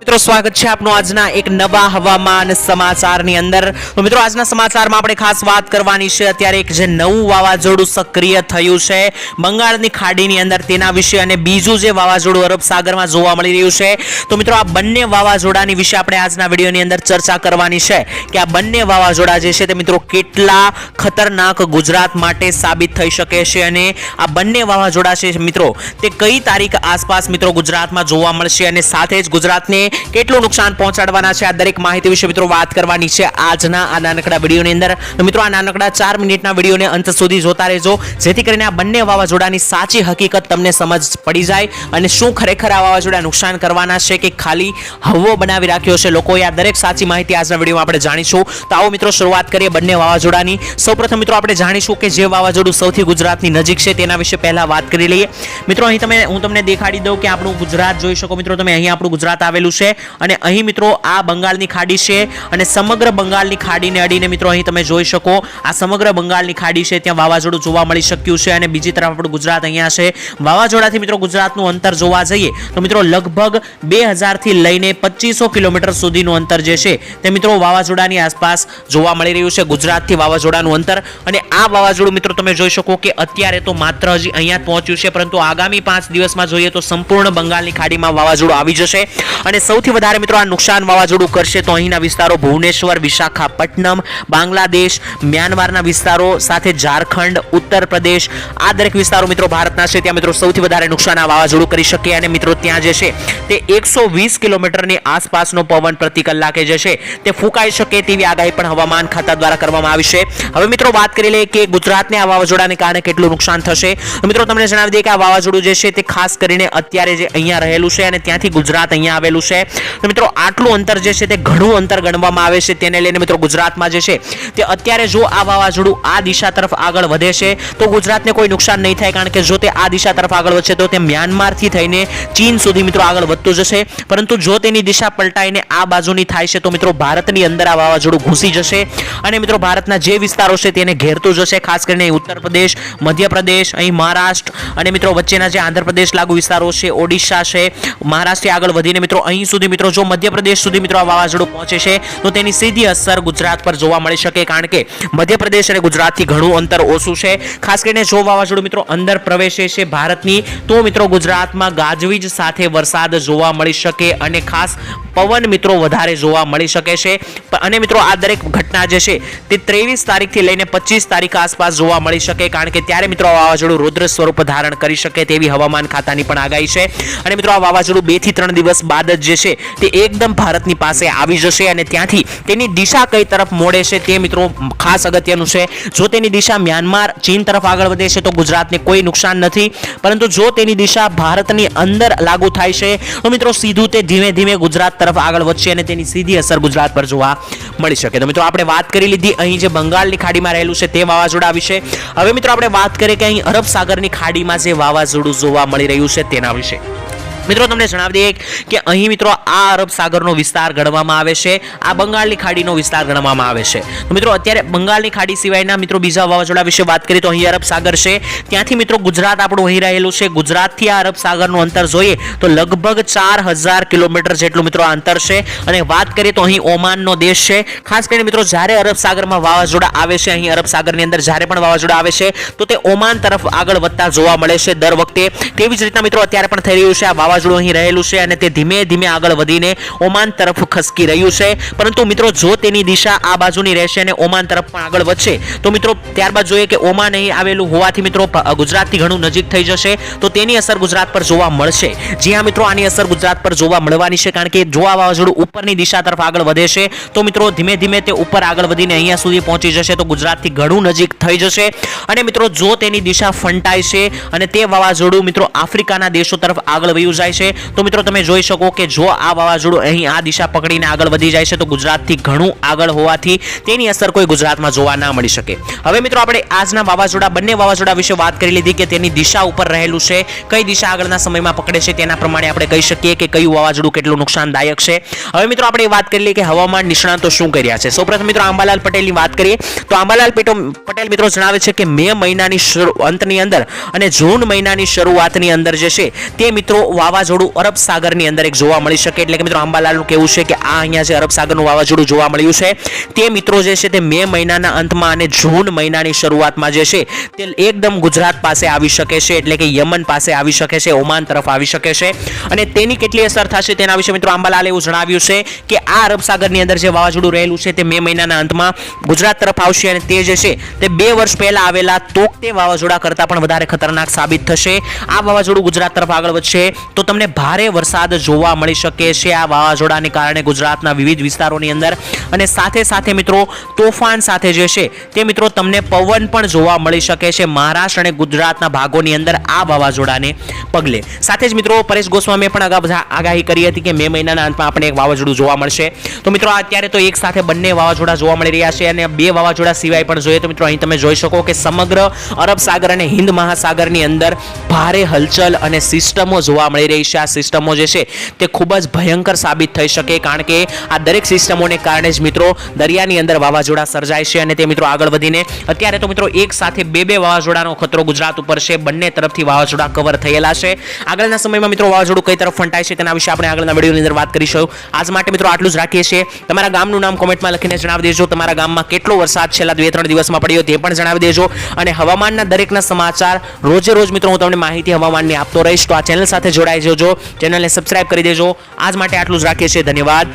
મિત્રો, સ્વાગત છે આપનું આજના એક નવા હવામાન સમાચારની અંદર. તો મિત્રો, આજના સમાચારમાં આપણે ખાસ વાત કરવાની છે. અત્યારે એક જે નવું વાવાઝોડું સક્રિય થયું છે બંગાળની ખાડીની અંદર તેના વિશે અને બીજું જે વાવાઝોડું અરબ સાગરમાં જોવા મળી રહ્યું છે. તો મિત્રો, આ બંને વાવાઝોડાની વિશે આપણે આજના વિડીયોની અંદર ચર્ચા કરવાની છે કે આ બંને વાવાઝોડા જે છે તે મિત્રો, કેટલા ખતરનાક ગુજરાત માટે સાબિત થઈ શકે છે અને આ બંને વાવાઝોડા છે મિત્રો, તે કઈ તારીખ આસપાસ મિત્રો ગુજરાતમાં જોવા મળશે અને સાથે જ ગુજરાતને કેટલું નુકસાન પહોંચાડવાના છે આ દરેક માહિતી વિશે મિત્રો વાત કરવાની છે આજના આ નાનકડા વિડીયોની અંદર. તો મિત્રો આ નાનકડા ચાર મિનિટના વિડીયોને અંત સુધી જોતા રહેજો. જેથી કરીને આ બંને વાવાઝોડાની સાચી હકીકત તમને સમજ પડી જાય અને શું ખરેખર આ વાવાઝોડા નુકસાન કરવાના છે કે ખાલી હવો બનાવી રાખ્યો છે લોકોએ આ દરેક સાચી માહિતી આજના વિડીયોમાં આપણે જાણીશું. તો આવો મિત્રો શરૂઆત કરીએ બંને વાવાઝોડાની. સૌપ્રથમ મિત્રો આપણે જાણીશું કે જે વાવાઝોડું સૌથી ગુજરાતની નજીક છે તેના વિશે પહેલા વાત કરી લઈએ. મિત્રો અહીં તમે, હું તમને દેખાડી દઉં કે આપણું ગુજરાત જોઈ શકો. મિત્રો તમે અહીં આપણું ગુજરાત આવેલું છે. અને અહીં મિત્રો આ બંગાળની ખાડી છે અને સમગ્ર બંગાળની ખાડીને અડીને મિત્રો અહીં તમે જોઈ શકો, આ સમગ્ર બંગાળની ખાડી છે. ત્યાં વાવાઝોડું જોવા મળી શક્યું છે અને બીજી તરફ આપણું ગુજરાત અહીંયા છે. વાવાઝોડાથી મિત્રો ગુજરાતનું અંતર જોવા જઈએ, તો મિત્રો લગભગ બે હજારથી લઈને પચીસો કિલોમીટર સુધીનું અંતર જે છે, તે મિત્રો વાવાઝોડાની આસપાસ જોવા મળી રહ્યું છે. ગુજરાતથી વાવાઝોડાનું અંતર અને આ વાવાઝોડું મિત્રો તમે જોઈ શકો કે અત્યારે તો માત્ર હજી અહીંયા પહોંચ્યું છે, પરંતુ આગામી પાંચ દિવસમાં જોઈએ તો સંપૂર્ણ બંગાળની ખાડીમાં વાવાઝોડું આવી જશે. અને સૌથી વધારે મિત્રો આ નુકસાન વાવાઝોડું કરશે તો અહીંના વિસ્તારો ભુવનેશ્વર, વિશાખાપટ્ટનમ, બાંગ્લાદેશ, મ્યાનમારના વિસ્તારો સાથે ઝારખંડ ઉત્તર પ્રદેશ આ દરેક વિસ્તારો મિત્રો ભારતના છે. ત્યાં મિત્રો સૌથી વધારે નુકસાન આ વાવાઝોડું કરી શકે અને મિત્રો ત્યાં જે છે તે એકસો વીસ કિલોમીટરની આસપાસનો પવન પ્રતિ કલાકે જે છે તે ફૂંકાઈ શકે તેવી આગાહી પણ હવામાન ખાતા દ્વારા કરવામાં આવી છે. હવે મિત્રો વાત કરી લઈએ કે ગુજરાતને આ વાવાઝોડાને કારણે કેટલું નુકસાન થશે. મિત્રો તમને જણાવી દઈએ કે આ વાવાઝોડું જે છે તે ખાસ કરીને અત્યારે જે અહીંયા રહેલું છે અને ત્યાંથી ગુજરાત અહીંયા આવેલું છે. તો મિત્રો, આટલું અંતર જે છે તે ઘણું અંતર ગણવામાં આવે છે, તેને લઈને મિત્રો ગુજરાતમાં જે છે તે અત્યારે જો આ વાવાઝોડું આ દિશા તરફ આગળ વધે છે, તો ગુજરાતને કોઈ નુકસાન નહીં થાય, કારણ કે જો તે આ દિશા તરફ આગળ વધશે, તો તે મ્યાનમારથી થઈને ચીન સુધી મિત્રો આગળ વધતું જશે. પરંતુ જો તેની દિશા પલટાઈને આ બાજુની થાય છે, તો મિત્રો ભારતની અંદર આ વાવાઝોડું ઘૂસી જશે અને મિત્રો ભારતના જે વિસ્તારો છે તેને ઘેરતું જશે, ખાસ કરીને ઉત્તર પ્રદેશ, મધ્યપ્રદેશ, અહીં મહારાષ્ટ્ર અને મિત્રો વચ્ચેના જે આંધ્રપ્રદેશ લાગુ વિસ્તારો છે, ઓડિશા છે મહારાષ્ટ્રથી આગળ વધીને મિત્રો અહીં સુધી મિત્રો, જો મધ્યપ્રદેશ સુધી મિત્રો આ વાવાઝોડું પહોંચે છે, તો તેની સીધી અસર ગુજરાત પર જોવા મળી શકે, કારણ કે મધ્યપ્રદેશ અને ગુજરાતથી ઘણું અંતર ઓછું છે. ખાસ કરીને જો વાવાઝોડું મિત્રો અંદર પ્રવેશે છે ભારતની, તો મિત્રો ગુજરાતમાં ગાજવીજ સાથે વરસાદ જોવા મળી શકે અને ખાસ પવન મિત્રો વધારે જોવા મળી શકે છે. અને મિત્રો આ દરેક ઘટના જે છે, તે ત્રેવીસ તારીખથી લઈને પચીસ તારીખ આસપાસ જોવા મળી શકે, કારણ કે ત્યારે મિત્રો વાવાઝોડું રુદ્ર સ્વરૂપ ધારણ કરી શકે તેવી હવામાન ખાતાની પણ આગાહી છે. અને મિત્રો આ વાવાઝોડું બેથી ત્રણ દિવસ બાદ જ જે છે, તે એકદમ ભારતની પાસે આવી જશે અને ત્યાંથી તેની દિશા કઈ તરફ મોડે છે તે મિત્રો ખાસ અગત્યનું છે. જો તેની દિશા મ્યાનમાર, ચીન તરફ આગળ વધે છે તો ગુજરાતને કોઈ નુકસાન નથી. પરંતુ જો તેની દિશા ભારતની અંદર લાગુ થાય છે, તો મિત્રો સીધું તે ધીમે ધીમે ગુજરાત તરફ આગળ વધશે અને તેની સીધી અસર ગુજરાત પર જોવા મળી શકે. તો મિત્રો, આપણે વાત કરી લીધી અહીં જે બંગાળની ખાડીમાં રહેલું છે તે વાવાઝોડા વિશે. હવે મિત્રો, આપણે વાત કરીએ કે અહીં અરબ સાગરની ખાડીમાં જે વાવાઝોડું જોવા મળી રહ્યું છે તેના વિશે. મિત્રો, તમને જણાવી દઈએ કે અહીં મિત્રો આ અરબ સાગરનો વિસ્તાર ગણવામાં આવે છે, આ બંગાળની ખાડીનો વિસ્તાર ગણવામાં આવે છે. તો મિત્રો, અત્યારે બંગાળની ખાડી સિવાયના મિત્રો બીજા વાવાઝોડા વિશે વાત કરીએ તો અહીં અરબ સાગર છે. ત્યાંથી મિત્રો ગુજરાત આપણું અહીં રહેલું છે. ગુજરાતથી આ અરબ સાગરનું અંતર જોઈએ તો લગભગ ચાર હજાર કિલોમીટર જેટલું મિત્રો અંતર છે. અને વાત કરીએ તો અહીં ઓમાનનો દેશ છે. ખાસ કરીને મિત્રો, જ્યારે અરબ સાગરમાં વાવાઝોડા આવે છે, અહીં અરબ સાગરની અંદર જ્યારે પણ વાવાઝોડા આવે છે, તો તે ઓમાન તરફ આગળ વધતા જોવા મળે છે દર વખતે. તેવી જ રીતના મિત્રો, અત્યારે પણ થઈ રહ્યું છે આ વાવાઝોડું અહીં રહેલું છે અને તે ધીમે ધીમે આગળ વધીને ઓમાન તરફ ખસકી રહ્યું છે. પરંતુ મિત્રો, જો તેની દિશા આ બાજુની રહેશે અને ઓમાન તરફ પણ આગળ વધશે, તો મિત્રો, ત્યારબાદ જોઈએ કે ઓમાન અહીં આવેલું હોવાથી મિત્રો ગુજરાતથી ઘણું નજીક થઈ જશે, તો તેની અસર ગુજરાત પર જોવા મળશે. જી હા, મિત્રો, આની અસર ગુજરાત પર જોવા મળવાની છે, કારણ કે જો આ વાવાઝોડું ઉપરની દિશા તરફ આગળ વધે છે, તો મિત્રો, ધીમે ધીમે તે ઉપર આગળ વધીને અહીંયા સુધી પહોંચી જશે, તો ગુજરાતથી ઘણું નજીક થઈ જશે. અને મિત્રો, જો તેની દિશા ફંટાય છે અને તે વાવાઝોડું મિત્રો, આફ્રિકાના દેશો તરફ આગળ વયું જાય છે. તો મિત્રો, તમે જોઈ શકો કે જો આ વાવાઝોડું અહીં આ દિશા પકડીને આગળ વધી જાય છે, તો ગુજરાતથી ઘણું આગળ હોવાથી તેની અસર કોઈ ગુજરાતમાં જોવા ના મળી શકે. હવે મિત્રો, આપણે આજના વાવાઝોડા, બંને વાવાઝોડા વિશે વાત કરી લીધી કે તેની દિશા ઉપર રહેલું છે, કઈ દિશા આગળના સમયમાં પકડે છે, તેના પ્રમાણે આપણે કહી શકીએ કે કયું વાવાઝોડું કેટલું નુકસાનદાયક છે. હવે મિત્રો, આપણે વાત કરી લઈએ કે હવામાન નિષ્ણાતો શું કર્યા છે. સૌપ્રથમ મિત્રો, આંબાલાલ પટેલની વાત કરીએ. તો આંબાલાલ પેટો, પટેલ મિત્રો જણાવે છે કે મે મહિનાની અંતની અંદર અને જૂન મહિનાની શરૂઆતની અંદર જે છે, તે મિત્રો વાવા વાવાઝોડું અરબ સાગરની અંદર એક જોવા મળી શકે. એટલે કે મિત્રો, અંબાલાલનું કેવું છે કે આ અહીંયા જે અરબ સાગરનું વાવાઝોડું જોવા મળ્યું છે, તે મિત્રો જે છે તે મે મહિનાના અંતમાં અને જૂન મહિનાની શરૂઆતમાં જે છે તે એકદમ ગુજરાત પાસે આવી શકે છે, એટલે કે યમન પાસે આવી શકે છે, ઓમાન તરફ આવી શકે છે. અને તેની કેટલી અસર થશે તેના વિશે મિત્રો, અંબાલાલે એવું જણાવ્યું છે કે આ અરબ સાગરની અંદર જે વાવાઝોડું રહેલું છે તે મે મહિનાના અંતમાં ગુજરાત તરફ આવશે અને તે જે છે તે બે વર્ષ પહેલા આવેલા તોકતે વાવાઝોડા કરતાં પણ વધારે ખતરનાક સાબિત થશે. આ વાવાઝોડું ગુજરાત તરફ આગળ વધશે તો તમને ભારે વરસાદ જોવા મળી શકે છે. આ વાવાઝોડાને કારણે ગુજરાતના વિવિધ વિસ્તારોની અંદર અને સાથે સાથે મિત્રો તોફાન સાથે જે છે તે મિત્રો તમને પવન પણ જોવા મળી શકે છે. મહારાષ્ટ્ર અને ગુજરાતના ભાગોની અંદર આ વાવાઝોડાને પગલે. સાથે જ મિત્રો પરેશ ગોસ્વામીએ પણ અગાઉ આગાહી કરી હતી કે મે મહિનાના અંતમાં આપણે એક વાવાઝોડું જોવા મળશે. તો મિત્રો અત્યારે તો એક સાથે બંને વાવાઝોડા જોવા મળી રહ્યા છે અને બે વાવાઝોડા સિવાય પણ જોઈએ તો મિત્રો અહીં તમે જોઈ શકો કે સમગ્ર અરબ સાગર અને હિન્દ મહાસાગરની અંદર ભારે હલચલ અને સિસ્ટમો જોવા મળી રહી છે આ સિસ્ટમો જે છે તે ખૂબ જ ભયંકર સાબિત થઈ શકે કારણ કે આ દરેક સિસ્ટમોને કારણે જ મિત્રો દરિયાની અંદર વાવાઝોડા સર્જાય છે અને તે મિત્રો આગળ વધીને અત્યારે તો મિત્રો એક સાથે બે બે વાવાઝોડાનો ખતરો ગુજરાત ઉપર છે. બંને તરફથી વાવાઝોડા કવર થયેલા છે. આગળના સમયમાં મિત્રો વાવાઝોડું કઈ તરફ ફંટાય છે તેના વિશે આપણે આગળના વિડીયોની અંદર વાત કરીશું. આજ માટે મિત્રો આટલું જ રાખીએ છીએ. તમારા ગામનું નામ કોમેન્ટમાં લખીને જણાવી દેજો. તમારા ગામમાં કેટલો વરસાદ છેલ્લા બે ત્રણ દિવસમાં પડ્યો તે પણ જણાવી દેજો. અને હવામાનના દરેકના સમાચાર રોજે રોજ મિત્રો હું તમને માહિતી હવામાનની આપતો રહીશ. તો આ ચેનલ સાથે જોડાઈ જજો ચેનલને સબસ્ક્રાઇબ કરી દેજો. આજ માટે આટલું જ રાખીએ છીએ. ધન્યવાદ.